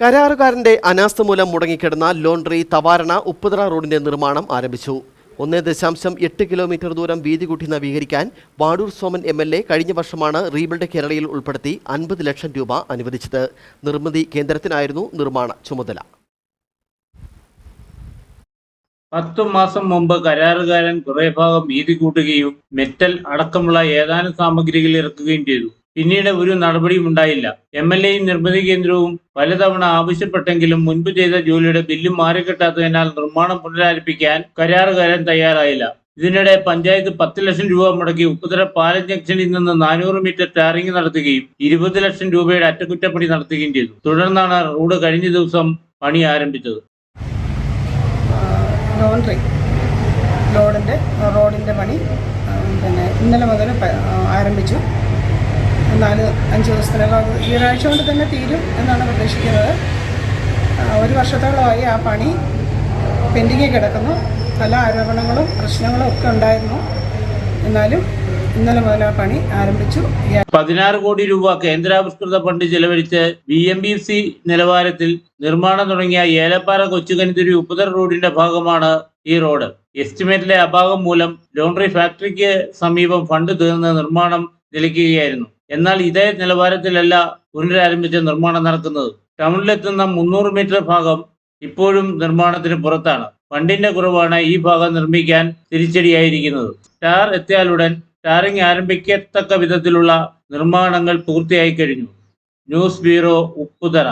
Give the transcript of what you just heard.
കരാറുകാരന്റെ അനാസ്ഥ മൂലം മുടങ്ങിക്കിടന്ന ലോണ്ട്രി തവാരണ ഉപ്പുതറ റോഡിന്റെ നിർമ്മാണം ആരംഭിച്ചു. ഒന്നേ ദശാംശം എട്ട് കിലോമീറ്റർ ദൂരം വീതി കൂട്ടി നവീകരിക്കാൻ Vadoor Soman M L A കഴിഞ്ഞ വർഷമാണ് റീബിൽഡ് കേരളയിൽ ഉൾപ്പെടുത്തി അൻപത് ലക്ഷം രൂപ അനുവദിച്ചത്. നിർമ്മിതി കേന്ദ്രത്തിനായിരുന്നു നിർമ്മാണ ചുമതല. പത്തു മാസം മുമ്പ് കരാറുകാരൻ കുറേ ഭാഗം വീതി കൂട്ടുകയും മെറ്റൽ അടക്കമുള്ള ഏതാനും സാമഗ്രികൾ ഇറക്കുകയും ചെയ്തു. പിന്നീട് ഒരു നടപടിയും ഉണ്ടായില്ല. എം എൽ എയും നിർമ്മിതി കേന്ദ്രവും പലതവണ ആവശ്യപ്പെട്ടെങ്കിലും മുൻപ് ചെയ്ത ജോലിയുടെ ബില്ല് മാറിക്കിട്ടാത്തതിനാൽ നിർമ്മാണം പുനരാരംഭിക്കാൻ കരാറുകാരൻ തയ്യാറായില്ല. ഇതിനിടെ പഞ്ചായത്ത് പത്ത് ലക്ഷം രൂപ മുടക്കി ഉപ്പുതര പാലം ജംഗ്ഷനിൽ നിന്ന് നാനൂറ് മീറ്റർ ടാറിംഗ് നടത്തുകയും ഇരുപത് ലക്ഷം രൂപയുടെ അറ്റകുറ്റപ്പണി നടത്തുകയും ചെയ്തു. തുടർന്നാണ് റോഡ് കഴിഞ്ഞ ദിവസം പണി ആരംഭിച്ചത്. ലോണ്ട്രി റോഡിന്റെ പണി പിന്നെ ഇന്നലെ മുതൽ ആരംഭിച്ചു. നാല് അഞ്ച് ദിവസത്തിനകം ഈ ഒരാഴ്ച കൊണ്ട് തന്നെ തീരും എന്നാണ് പ്രതീക്ഷിക്കുന്നത്. ഒരു വർഷത്തോളമായി ആ പണി പെൻഡിങ്ങിൽ കിടക്കുന്നു. പല ആരോപണങ്ങളും പ്രശ്നങ്ങളും ഒക്കെ ഉണ്ടായിരുന്നു. എന്നാലും ഇന്നലെ മുതൽ ആ പണി ആരംഭിച്ചു. പതിനാറ് കോടി രൂപ കേന്ദ്രാവിഷ്കൃത ഫണ്ട് ചെലവഴിച്ച് ബി എം ബി സി നിലവാരത്തിൽ നിർമ്മാണം തുടങ്ങിയ ഏലപ്പാറ കൊച്ചുകനിതിരി ഉപ്പുതർ റോഡിന്റെ ഭാഗമാണ് ഈ റോഡ്. എസ്റ്റിമേറ്റിലെ അഭാവം മൂലം ലോണ്ടറി ഫാക്ടറിക്ക് സമീപം ഫണ്ട് തീർന്ന് നിർമ്മാണം നിലയ്ക്കുകയായിരുന്നു. എന്നാൽ ഇതേ നിലവാരത്തിലല്ല പുനരാരംഭിച്ച നിർമ്മാണം നടക്കുന്നത്. ടൗണിലെത്തുന്ന മുന്നൂറ് മീറ്റർ ഭാഗം ഇപ്പോഴും നിർമ്മാണത്തിന് പുറത്താണ്. ഫണ്ടിന്റെ കുറവാണ് ഈ ഭാഗം നിർമ്മിക്കാൻ തിരിച്ചടിയായിരിക്കുന്നത്. ടാർ എത്തിയാലുടൻ ടാറിംഗ് ആരംഭിക്കത്തക്ക വിധത്തിലുള്ള നിർമ്മാണങ്ങൾ പൂർത്തിയായി കഴിഞ്ഞു. News bureau Upputhara.